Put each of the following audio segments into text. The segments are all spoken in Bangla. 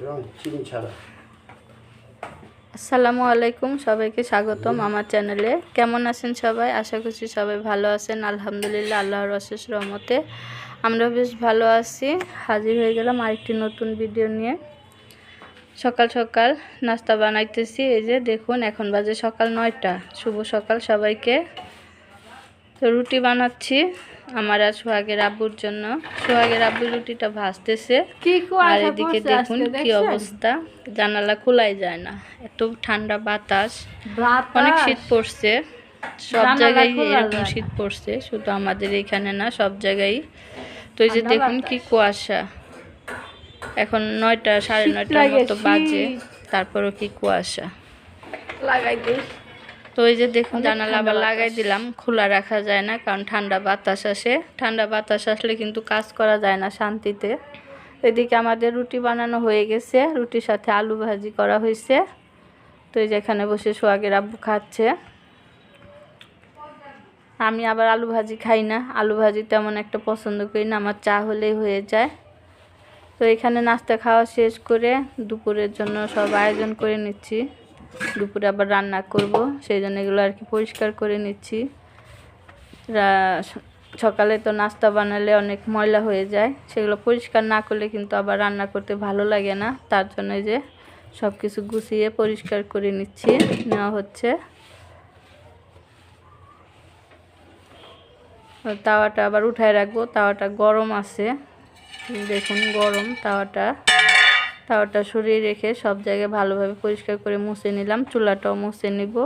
এবং চিনি ছাড়া। আসসালামু আলাইকুম সবাইকে স্বাগতম আমার চ্যানেলে। কেমন আছেন সবাই? আশা করছি সবাই ভালো আছেন। আলহামদুলিল্লাহ আল্লাহর অশেষ রহমতে আমরা বেশ ভালো আছি। হাজির হয়ে গেলাম আরেকটি নতুন ভিডিও নিয়ে। সকাল সকাল নাস্তা বানাইতেছি। এই যে দেখুন এখন বাজে সকাল নয়টা। শুভ সকাল সবাইকে। তো রুটি বানাচ্ছি আমার আর সোহাগের আব্বুর জন্য। সোহাগের আব্বু রুটিটা ভাজতেছে। আর এদিকে দেখুন কি অবস্থা। জানালা খোলাই যায় না। এত ঠান্ডা বাতাস। অনেক শীত পড়ছে। সব জায়গায় এরকম শীত পড়ছে। শুধু আমাদের এখানে না সব জায়গায়। তো এই যে দেখুন কি কুয়াশা। এখন নয়টা সাড়ে শীত নয়টার মতো বাজে। তারপরও কি কুয়াশা। লাগাই দিই তো এই যে দেখুন জানালা আবার লাগাই দিলাম খোলা রাখা যায় না কারণ ঠান্ডা বাতাস আসে। ঠান্ডা বাতাস আসলে কিন্তু কাজ করা যায় না শান্তিতে। এদিকে আমাদের রুটি বানানো হয়ে গেছে রুটির সাথে আলু ভাজি করা হয়েছে। তো এই যে এখানে বসে সোয়াগের আব্বু খাচ্ছে। আমি আবার আলু ভাজি খাই না আলু ভাজি তেমন একটা পছন্দ করি না আমার চা হলেই হয়ে যায়। তো এখানে নাস্তা খাওয়া শেষ করে দুপুরের জন্য সব আয়োজন করে নিচ্ছি। দুপুরে আবার রান্না করব সেই জন্য এগুলো আর কি পরিষ্কার করে নিচ্ছি। সকালে তো নাস্তা বানালে অনেক ময়লা হয়ে যায়, সেগুলো পরিষ্কার না করলে কিন্তু আবার রান্না করতে ভালো লাগে না। তার জন্য যে সব কিছু গুছিয়ে পরিষ্কার করে নিচ্ছি, নেওয়া হচ্ছে। তাওয়াটা আবার উঠায় রাখব, তাওয়াটা গরম আছে। দেখুন গরম তাওয়াটা। তাওয়াটা সরিয়ে রেখে সব জায়গায় ভালোভাবে পরিষ্কার করে মুছে নিলাম। চুলাটাও মুছে নিব।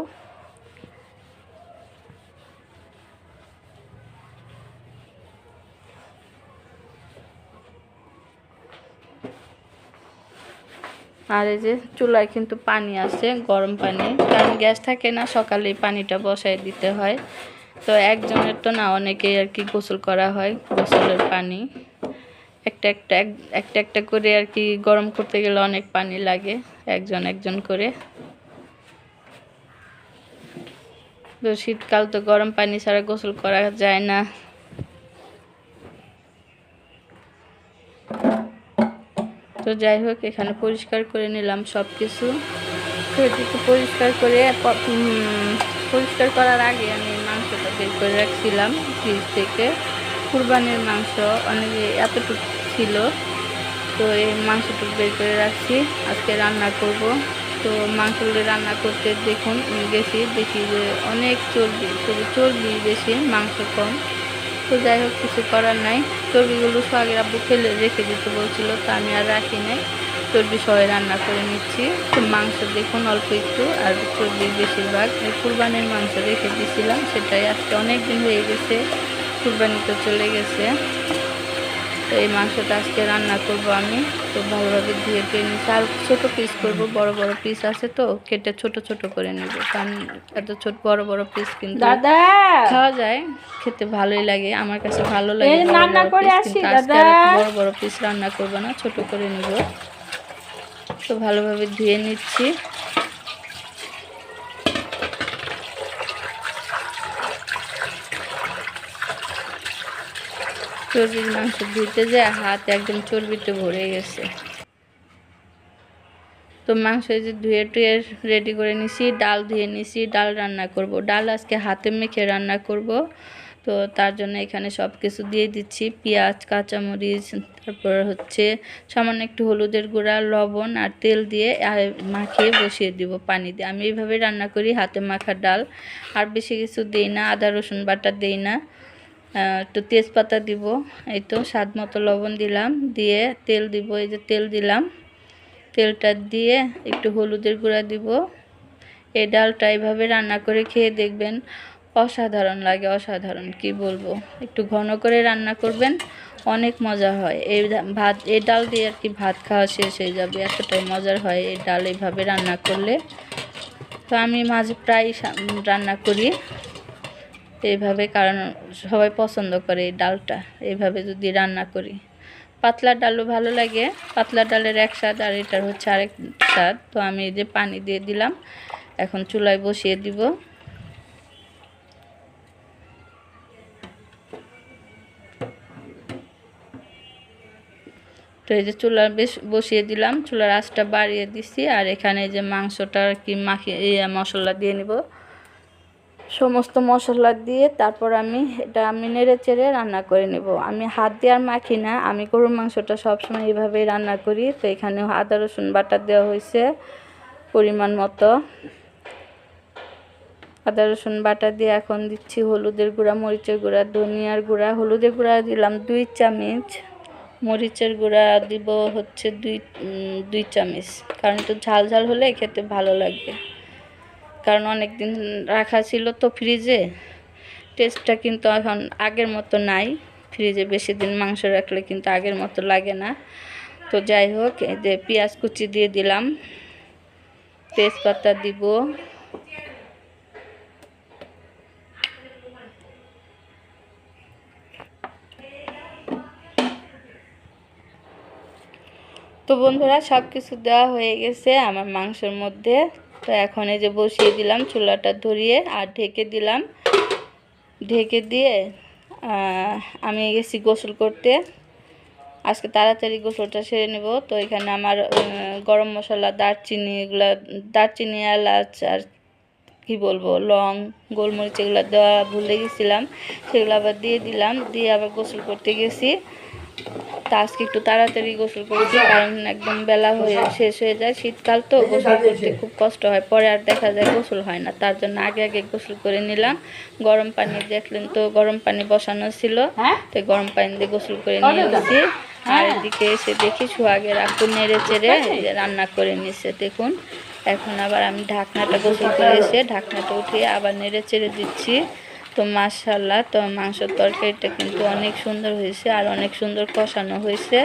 আর এই যে চুলায় কিন্তু পানি আছে, গরম পানি। কারণ গ্যাস থাকে না সকালে পানিটা বসায় দিতে হয়। তো একজনের তো না, অনেকেই আর কি গোসল করা হয়, গোসলের পানি। একটা একটা এক- একটা একটা করে আর কি গরম করতে গেলে অনেক পানি লাগে, একজন একজন করে। তো শীতকাল তো গরম পানি ছাড়া গোসল করা যায় না। তো যাই হোক, এখানে পরিষ্কার করে নিলাম সব কিছু তো এদিকে পরিষ্কার করে পরিষ্কার করার আগে আমি মাংসটা বের করে রাখছিলাম ফ্রিজ থেকে। কুরবানির মাংস অনেক এতটুকু ছিল, তো এই মাংসটুকু বের করে রাখছি। আজকে রান্না করব। তো মাংসগুলো রান্না করতে দেখুন গেছি দেখি যে অনেক চর্বি, শুধু চর্বি বেশি, মাংস কম। তো যাই হোক, কিছু করার নাই। চর্বিগুলো সোহাগের আব্বু ফেলে রেখে দিতে বলছিল, তো আমি আর রাখি নাই। চর্বি সবাই রান্না করে নিচ্ছি। তো মাংস দেখুন অল্প একটু, আর চর্বি বেশিরভাগ। কুরবানির মাংস রেখে দিয়েছিলাম সেটাই আজকে অনেক দিন হয়ে গেছে। কুরবানি তো চলে গেছে। তো এই মাংসটা আজকে রান্না করব আমি। তো ভালোভাবে ধুয়ে টুয়ে নিচ্ছি আর ছোটো পিস করব বড় বড় পিস আছে তো কেটে ছোট ছোট করে নেব। কারণ এত ছোট বড় বড় পিস কিন্তু দাদা! খাওয়া যায় খেতে ভালোই লাগে। আমার কাছে ভালো লাগে রান্না করে আসি, দাদা। বড় বড় পিস রান্না করব না ছোট করে নিব। তো ভালোভাবে ধুয়ে নিচ্ছি। চর্বির মাংস ধুইতে যায়, হাত একদম চর্বিতে ভরে গেছে। তো মাংস যে ধুয়ে টুয়ে রেডি করে নিছি, ডাল ধুয়ে নিছি, ডাল রান্না করব। ডাল আজকে হাতে মেখে রান্না করব। তো তার জন্য এখানে সব কিছু দিয়ে দিচ্ছি, পেঁয়াজ, কাঁচামরিচ, তারপর হচ্ছে সামান্য একটু হলুদের গুঁড়া, লবণ আর তেল দিয়ে মাখিয়ে বসিয়ে দিব পানি দিয়ে। আমি এইভাবে রান্না করি, হাতে মাখা ডাল। আর বেশি কিছু দিই না, আদা, রসুন বাটা দিই না। একটু তেজপাতা দিব, এই তো স্বাদ মতো লবণ দিলাম, দিয়ে তেল দিব, এই যে তেল দিলাম। তেলটা দিয়ে একটু হলুদের গুঁড়া দিব। এই ডালটা এইভাবে রান্না করে খেয়ে দেখবেন অসাধারণ লাগে, অসাধারণ, কি বলব? একটু ঘন করে রান্না করবেন, অনেক মজা হয়। এই ভাত, এই ডাল দিয়ে আর কি ভাত খাওয়া শেষ হয়ে যাবে, এতটাই মজার হয় এই ডাল এইভাবে রান্না করলে। তো আমি মাঝে প্রায় রান্না করি। এইভাবে, কারণ সবাই পছন্দ করে এই ডালটা। এইভাবে যদি রান্না করি। পাতলা ডালও ভালো লাগে। পাতলা ডালের এক স্বাদ আর এটার হচ্ছে আরেক স্বাদ। তো আমি এই যে পানি দিয়ে দিলাম। এখন চুলায় বসিয়ে দিব। তো এই যে চুলা বেশ বসিয়ে দিলাম। চুলার আঁচটা বাড়িয়ে দিছি। আর এখানে যে মাংসটা কি মাখিয়ে মশলা দিয়ে নিব। সমস্ত মশলা দিয়ে তারপর আমি এটা আমি নেড়ে চেড়ে রান্না করে নেব। আমি হাত দিয়ে আর মাখি না, আমি গরুর মাংসটা সবসময় এইভাবেই রান্না করি। তো এখানে আদা, রসুন বাটা দেওয়া হয়েছে পরিমাণ মতো। আদা, রসুন বাটা দিয়ে এখন দিচ্ছি হলুদের গুঁড়া, মরিচের গুঁড়া, ধনিয়ার গুঁড়া। হলুদের গুঁড়া দিলাম দুই চামচ। মরিচের গুঁড়া দিব হচ্ছে দুই দুই চামচ। কারণ একটু ঝাল ঝাল হলে খেতে ভালো লাগবে। কারণ অনেক দিন রাখা ছিল তো ফ্রিজে টেস্টটা কিন্তু এখন আগের মতো নাই। ফ্রিজে বেশি দিন মাংস রাখলে কিন্তু আগের মতো লাগে না। তো যাই হোক, এই যে পেঁয়াজ কুচি দিয়ে দিলাম। তেজপাতা দিব। তো বন্ধুরা সব কিছু দেওয়া হয়ে গেছে আমার মাংসের মধ্যে। তো এখন এই যে বসিয়ে দিলাম চুলাটা ধরিয়ে আর ঢেকে দিলাম। ঢেকে দিয়ে আমি গেছি গোসল করতে। আজকে তাড়াতাড়ি গোসলটা সেরে নেব। তো এখানে আমার গরম মশলা, দারচিনি এগুলো, দারচিনি, এলাচ আর কি বলব, লং, গোলমরিচ এগুলো দেওয়া ভুলে গেছিলাম। সেগুলো আবার দিয়ে দিলাম। দিয়ে আবার গোসল করতে গেছি। তা আজকে একটু তাড়াতাড়ি গোসল করেছি কারণ একদম বেলা হয়ে শেষ হয়ে যায়। শীতকাল তো গোসল করতে খুব কষ্ট হয় পরে আর দেখা যায় গোসল হয় না। তার জন্য আগে আগে গোসল করে নিলাম। গরম পানি দেখলেন তো গরম পানি বসানো ছিল। তো গরম পানি দিয়ে গোসল করে নিয়ে এসেছি। আর এদিকে এসে দেখি সোহাগের আপু নেড়ে চেড়ে রান্না করে নিছে দেখুন। এখন আবার আমি ঢাকনাটা গোসল করে এসে ঢাকনাটা উঠিয়ে আবার নেড়ে চেড়ে দিচ্ছি। তো মাশাল্লাহ তো মাংসের তরকারিটা কিন্তু অনেক সুন্দর হয়েছে আর অনেক সুন্দর কষানো হয়েছে।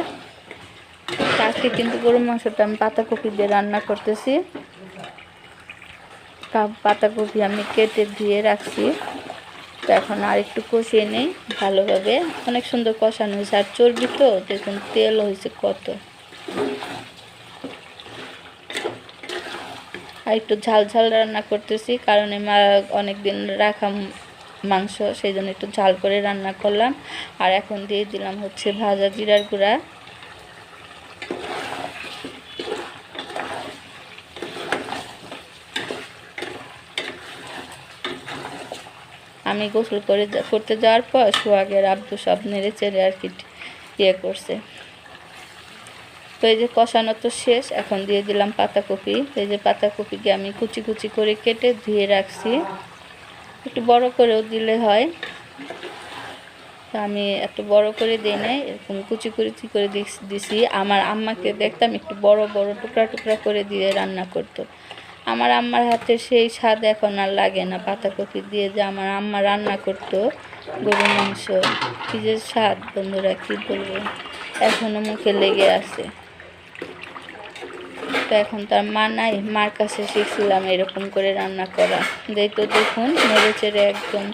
আজকে কিন্তু গরুর মাংসটা আমি পাতাকপি দিয়ে রান্না করতেছি। পাতাকপি আমি কেটে ধুয়ে রাখছি। তো এখন আর একটু কষিয়ে নেই ভালোভাবে। অনেক সুন্দর কষানো হয়েছে। আর চর্বি তো, দেখুন তেল হয়েছে কত। আর একটু ঝাল ঝাল রান্না করতেছি, কারণ মা অনেক দিন রাখা মাংস, সেই জন্য একটু ঝাল করে রান্না করলাম। আর এখন দিয়ে দিলাম হচ্ছে ভাজা জিরার গুঁড়া। আমি গোসল করে করতে যাওয়ার পর সোহাগের আব্বু সব নেড়ে চেড়ে আর কি ইয়ে করছে। তো এই যে কষানো তো শেষ, এখন দিয়ে দিলাম পাতাকপি। এই যে পাতাকপিকে আমি কুচি কুচি করে কেটে ধুয়ে রাখছি। একটু বড় করেও দিলে হয়। তো আমি এত বড় করে দিই নাই, এরকম কুচি কুচি করে দিছি। আমার আম্মাকে দেখতাম একটু বড় বড় টুকরা টুকরা করে দিয়ে রান্না করতো। আমার আম্মার হাতে সেই স্বাদ এখন আর লাগে না। পাতাকপি দিয়ে যে আমার আম্মা রান্না করতো, গরুর মাংস, কী যে স্বাদ বন্ধুরা, কী বলব? এখনও মুখে লেগে আছে। তো এখন তার মা নাই, মার কাছে শিখছিলাম এরকম করে রান্না করা। যেই তো দেখুন, নেড়ে চেড়ে একদম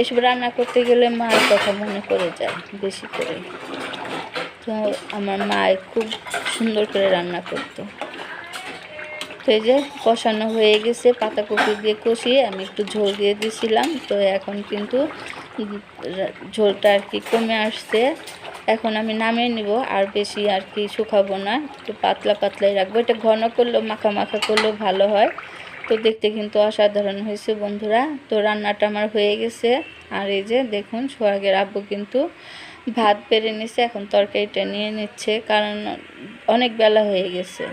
এসব রান্না করতে গেলে মার কথা মনে করে যায় বেশি করে। তো আমার মা খুব সুন্দর করে রান্না করতো। তো এই যে কষানো হয়ে গেছে, পাতাকপি দিয়ে কষিয়ে আমি একটু ঝোল দিয়ে দিয়েছিলাম তো এখন কিন্তু ঝোলটা আর কি কমে আসছে। এখন আমি নামিয়ে নিব, আর বেশি আর কি শুকাবো না। একটু পাতলা পাতলাই রাখব। এটা ঘন করলেও, মাখা মাখা করলেও ভালো হয়। তো দেখতে কিন্তু অসাধারণ হয়েছে বন্ধুরা। তো রান্নাটা আমার হয়ে গেছে। আর এই যে দেখুন, সোহাগের আব্বু কিন্তু ভাত পেরে নিছে। এখন তরকারিটা নিয়ে নিচ্ছে, কারণ অনেক বেলা হয়ে গেছে।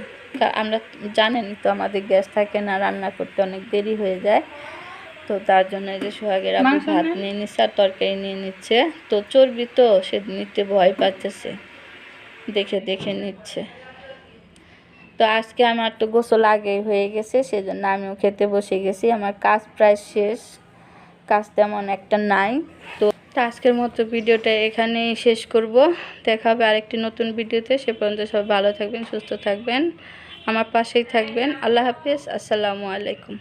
আমরা জানেন তো আমাদের গ্যাস থাকে না, রান্না করতে অনেক দেরি হয়ে যায়। তো তার জন্য এই যে সোহাগের আব্বু ভাত নিয়ে নিচ্ছে আর তরকারি নিয়ে নিচ্ছে। তো চর্বি তো সে নিতে ভয় পাচ্ছে দেখে দেখে নিচ্ছে। তো আজকে আমার তো গোসল আগেই হয়ে গেছে সেজন্য আমিও খেতে বসে গেছি। আমার কাজ প্রায় শেষ কাজ তেমন একটা নাই। তো আজকের মতো ভিডিওটা এখানেই শেষ করব। দেখা হবে আরেকটি নতুন ভিডিওতে। সে পর্যন্ত সব ভালো থাকবেন সুস্থ থাকবেন। আমার পাশেই থাকবেন। আল্লাহ হাফিজ। আসসালামু আলাইকুম।